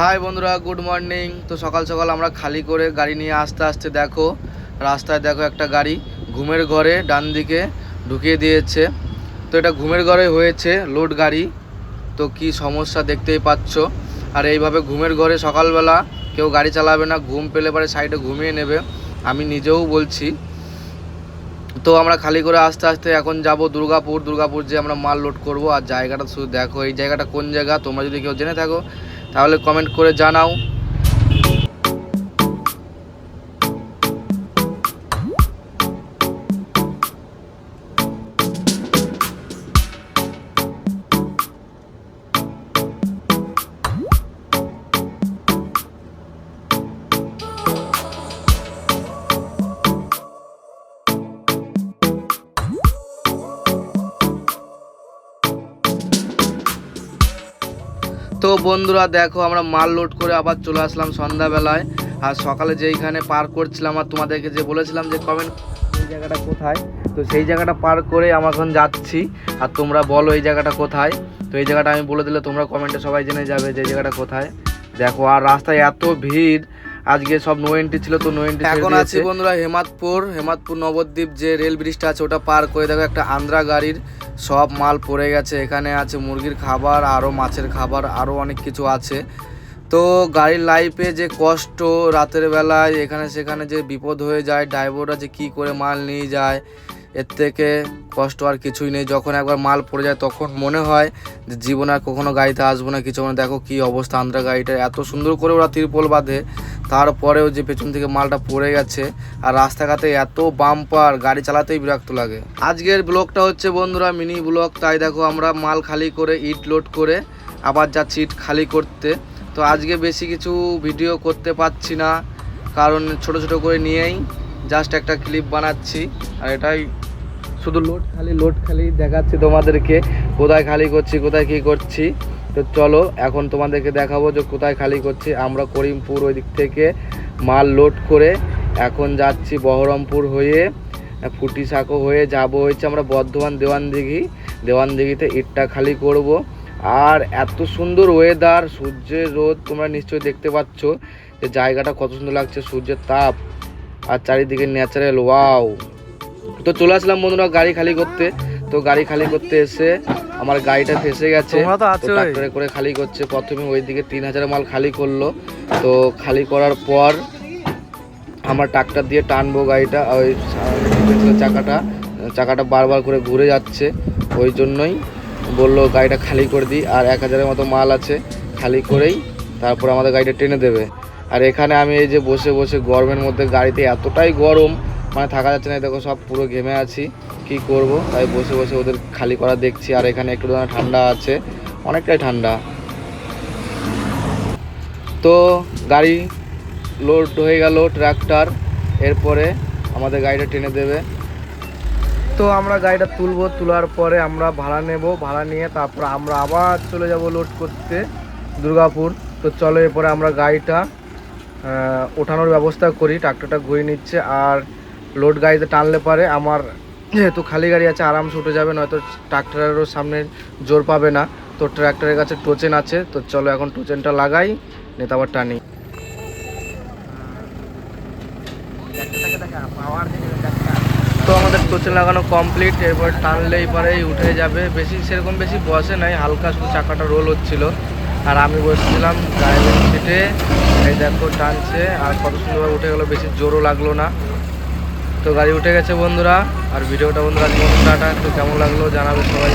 High বন্ধুরা good morning তো সকাল সকাল আমরা খালি করে গাড়ি নিয়ে আসতে আসতে দেখো, রাস্তায় দেখো একটা গাড়ি ঘুমের ঘরে ডান দিকে ঢুকিয়ে দিয়েছে। তো এটা ঘুমের ঘরে হয়েছে লোড গাড়ি। তো কি সমস্যা দেখতেই পাচ্ছ? আর এইভাবে ঘুমের ঘরে সকালবেলা কেউ গাড়ি চালাবে না, ঘুম পেলে পরে সাইডে ঘুমিয়ে নেবে। আমি নিজেও বলছি। তো আমরা খালি করে আস্তে আস্তে এখন যাব দুর্গাপুর। দুর্গাপুর যে আমরা মাল লোড করব। আর জায়গাটা শুধু দেখো, এই জায়গাটা কোন জায়গা? তোমরা যদি কেউ জেনে থাকো তাহলে কমেন্ট করে জানাও। তো বন্ধুরা দেখো, আমরা মাল লোড করে আবার চলে আসলাম সন্ধ্যাবেলায়। আর সকালে যেইখানে পার করছিলাম, আর তোমাদেরকে যে বলেছিলাম যে কমেন্ট এই জায়গাটা কোথায়? তো সেই জায়গাটা পার করে আমরা এখন যাচ্ছি। আর তোমরা বলো এই জায়গাটা কোথায়? তো এই জায়গাটা আমি বলে দিলে তোমরা কমেন্টে সবাই জেনে যাবে যে জায়গাটা কোথায়। দেখো, আর রাস্তায় এত ভিড় আজকে সব নো এন্ট্রি ছিল তো নো এন্ট্রি এখন আছি বন্ধুরা হেমাদপুর হেমাদপুর নবদ্বীপ যে রেল ব্রিজটা আছে ওটা পার করে দেখো একটা আন্দ্রা গাড়ির সব মাল পড়ে গেছে। এখানে আছে মুরগির খাবার আরও মাছের খাবার আরও অনেক কিছু আছে। তো গাড়ির লাইফে যে কষ্ট রাতের বেলায় এখানে সেখানে যে বিপদ হয়ে যায় ড্রাইভাররা যে কী করে মাল নিয়ে যায় এর থেকে কষ্ট আর কিছুই নেই। যখন একবার মাল পড়ে যায়, তখন মনে হয় যে জীবনে আর কখনো গাড়িতে আসব না, কিছু মানে দেখো কী অবস্থা আন্দ্রা গাড়িটা। এত সুন্দর করে ওরা তিরপল বাঁধে, তারপরেও যে পেছন থেকে মালটা পড়ে গেছে, আর রাস্তাঘাটে এত বাম্পার গাড়ি চালাতেই বিরক্ত লাগে। আজকের ব্লগটা হচ্ছে, বন্ধুরা, মিনি ব্লগ। তাই দেখো, আমরা মাল খালি করে ইট লোড করে আবার যাচ্ছি ইট খালি করতে। তো আজকে বেশি কিছু ভিডিও করতে পারছি না, কারণ ছোট ছোট করে নিয়েই জাস্ট একটা ক্লিপ বানাচ্ছি, আর এটাই শুধু লোড খালি লোড খালি দেখাচ্ছি তোমাদেরকে, কোথায় খালি করছি, কোথায় কী করছি। তো চলো, এখন তোমাদেরকে দেখাবো যে কোথায় খালি করছি। আমরা করিমপুর ওই দিক থেকে মাল লোড করে এখন যাচ্ছি বহরমপুর হয়ে, ফুটি সাঁকো হয়ে যাব হয়েছে আমরা বর্ধমান দেওয়ানদিঘি। দেওয়ানদিঘিতে ইটটা খালি করব। আর এত সুন্দর ওয়েদার সূর্যের রোদ, তোমরা নিশ্চয়ই দেখতে পাচ্ছ যে জায়গাটা কত সুন্দর লাগছে, সূর্যের তাপ। আর চারিদিকে ন্যাচারাল ওয়াও তো চলে আসলাম বন্ধুরা গাড়ি খালি করতে। তো গাড়ি খালি করতে এসে আমার গাড়িটা ফেসে গেছে। ট্রাক্টরে করে খালি করছে। প্রথমে ওই দিকে তিন হাজার মাল খালি করল। তো খালি করার পর আমার ট্রাক্টর দিয়ে টানবো গাড়িটা। ওই চাকাটা চাকাটা বারবার করে ঘুরে যাচ্ছে। ওই জন্যই বলল গাড়িটা খালি করে দিই। আর এক হাজারের মতো মাল আছে খালি করেই তারপর আমাদের গাড়িটা টেনে দেবে। আর এখানে আমি এই যে বসে বসে গরমের মধ্যে গাড়িতে এতটাই গরম মানে থাকা যাচ্ছে না দেখো সব পুরো ঘেমে আছি। কি করব? তাই বসে বসে ওদের খালি করা দেখছি, আর এখানে একটু ঠান্ডা আছে, অনেকটাই ঠান্ডা। তো গাড়ি লোড হয়ে গেল ট্রাক্টর এরপরে আমাদের গাড়িটা টেনে দেবে। তো আমরা গাড়িটা তুলবো, তোলার পরে আমরা ভাড়া নেব, ভাড়া নিয়ে তারপর আমরা আবার চলে যাব লোড করতে দুর্গাপুর। তো চলো এরপরে আমরা গাড়িটা ওঠানোর ব্যবস্থা করি ট্রাক্টরটা ঘুরিয়ে নিচ্ছে, আর লোড গাড়িতে টানলে পারে আমার যেহেতু খালি গাড়ি আছে, আরামসে উঠে যাবে, নয়তো ট্রাক্টরেরও সামনে জোর পাবে না। তো ট্রাক্টরের কাছে টোচেন আছে, তো চলো এখন টোচেনটা লাগাই নিয়ে আবার টানি। তো আমাদের টোচেন লাগানো কমপ্লিট এরপর টানলেই পরেই উঠে যাবে। বেশি, সেরকম বেশি বসে নাই, হালকা শুধু চাকাটা রোল হচ্ছিল। আর আমি বসছিলাম ড্রাইভিং সিটে এই দেখো টানছে, আর কত সুন্দরভাবে উঠে গেলো, বেশি জোরও লাগল না। তো গাড়ি উঠে গেছে বন্ধুরা আর ভিডিওটা বন্ধুরা একটু কেমন লাগল জানাবে সবাই।